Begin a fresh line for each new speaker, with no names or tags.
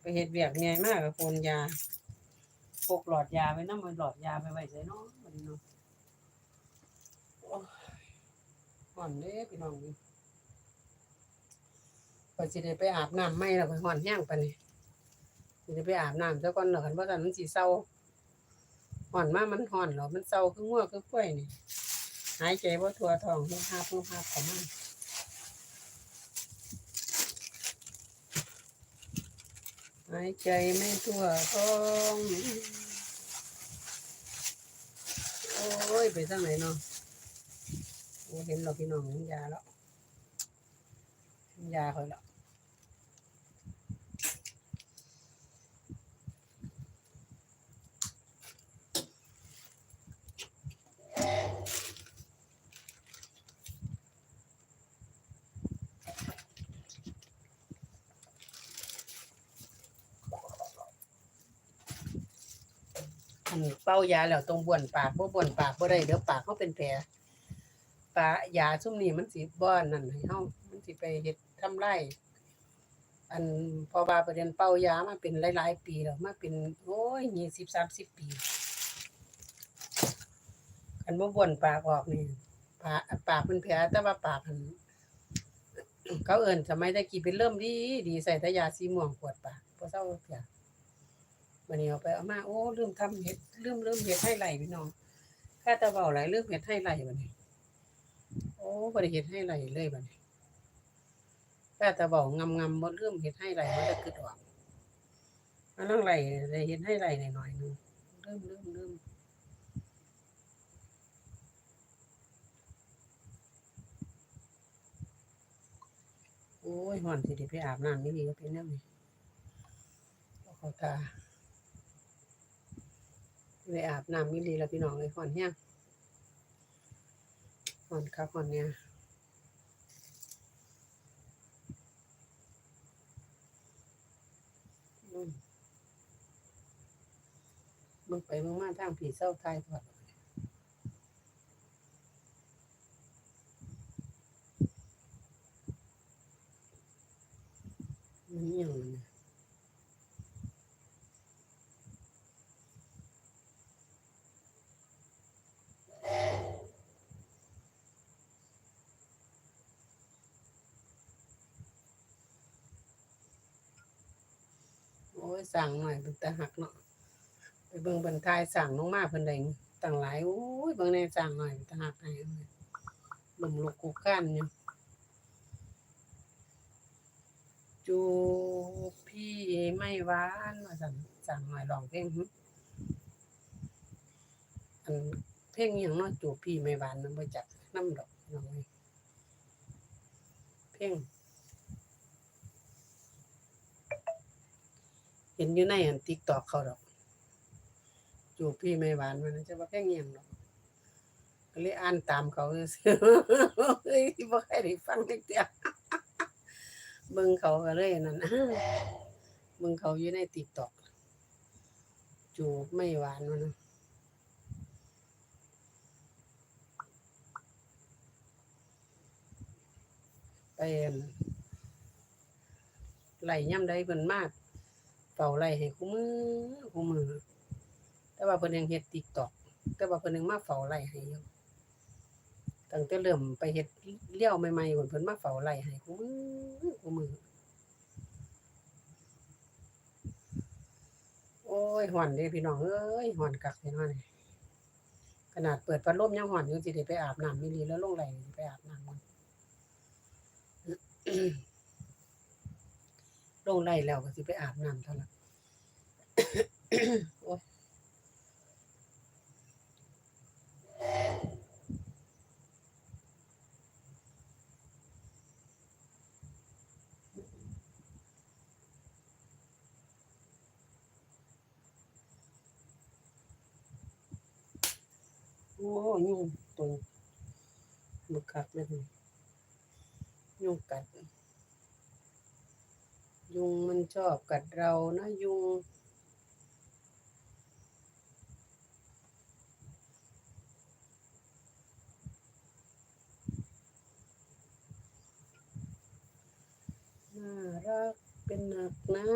ไปเฮ็ดเวียกใหญ่มากกับโคนยาพกหลอดยาไว้นำมันหลอดยาไปไว้ใส่เนาะบัดนี้เนาะโอ้ยฮ้อนเด้พี่น้องนี่ก็สิได้ไปอาบน้ำใหม่แล้วก็ฮ้อนแห้งไปนนี้สิได้ไปอาบน้ำซะก่อนเนาะคันบ่ซั่นมันสิเซาฮ้อนมามันฮ้อนแล้วมันเซาคืองัวงคือกล้วยนี่หายใจบ่ทั่วท้องฮึบฮับฮึบฮับเข้ามา หายใจไม่ทั่วท้อง โอ้ย ไปทางไหนเนาะโอ้เห็นเราพี่น้องยาแล้วยาคอยแล้ว อันเป้ายาแล้วตรงบ้วนปากบ่บ้วนปากบ่ได้เดี๋ยวปากเขาเป็นแผลปลายาซุ่มนี้มันสิบ่อนนั่นให้เฮามันสิไปเฮ็ดทำไรอันพอว่าประเด็นเป้ายามาเป็นหลายๆ ปีแล้วมาเป็นโอ้ย20 30ปีคันบ่บวนปากออกนี่ปากปากเป็นแผลแต่ว่าปากอันเขาเอิ้นสมัยตะกี้เป็นเริ่มดีดีใส่ต่ยาสีม่วงขวดปากบ่เซาเพีย วันนี้เอาไปเอามาโอ้ลืมทำเห็ดลืมลืมเห็ดให้ไหลพี่น้องข้าตะเบาไหลลืมเห็ดให้ไหลวันนี้ โอ้บริเห็ดให้ไหลเลยวันนี้ข้าตะเบางำงำบ่ลืมเห็ดให้ไหลมันจะขึ้นออกมันต้องไหลเห็ดให้ไหลหน่อยๆนึงลืมลืมลืมโอ้ยหอนสิไดิไปอาบน้ำนี่ดีก็เป็นแนวนี้ขอตา ไปอาบน้ำมิลีแล้วพี่น้องเลยก่อนเฮียก่อนครับก่อนเนี่ยมึงไปมึงมาทางผีเศร้าไทยก่อนมันยังเนี่ ยสั่งหน่อยเป็นตาหักเนาะไปเบิ่งบรรทายสั่งน้องมาเพิ่นได้ต่างหลายโอ้ยเบิ่งในสั่งหน่อยเป็นตาหักให้ลมลุกกูก้านอยู่จูบพี่ไม่หวานว่าสั่งสั่งหน่อยร้องเพลงอันเพลงอย่างเนาะจูบพี่ไม่หวานมันบ่จักน้ำดอกน้องเอ้ยเพลง เห็นอยู่ในอัน TikTok เขาดอก จูบพี่ไม่หวานมันจะว่าแค่เงียงดอกก็เลยอ่านตามเขาซื่อๆเฮ้ยบ่ใครได้ฟังจักเที่ยเบิ่งเขาก็เลยนั่นเบิ่งเขาอยู่ใน TikTok จูบไม่หวานมันนะไปอั่นไล่ย่ำใดเพิ่นมาก เฝ้าไล่ให้คุมือคุมือ แต่ว่าเพิ่นยังเฮ็ด TikTok แต่ว่าเพิ่นยังมาเฝ้าไล่ให้อยู่ตั้งแต่เริ่มไปเฮ็ดเลี้ยวใหม่ๆพุ่นเพิ่นมาเฝ้าไล่ให้คุมือคุมือ โอ้ยฮ้อนเด้พี่น้องเอ้ยฮ้อนคักแท้เนานี่ขนาดเปิดพัดลมยังฮ้อนอยู่สิได้ไปอาบน้ำอีหลีแล้วลงไหลไปอาบน้ำมัน ลงไหลแล้วก็สิไปอาบน้ำเท่านั้นโอ้ยโอ้ยุงตัวบึกคักเลยนี่ยุงกัด ยุงมันชอบกัดเรานะยุง น่ารักเป็นหนักนะ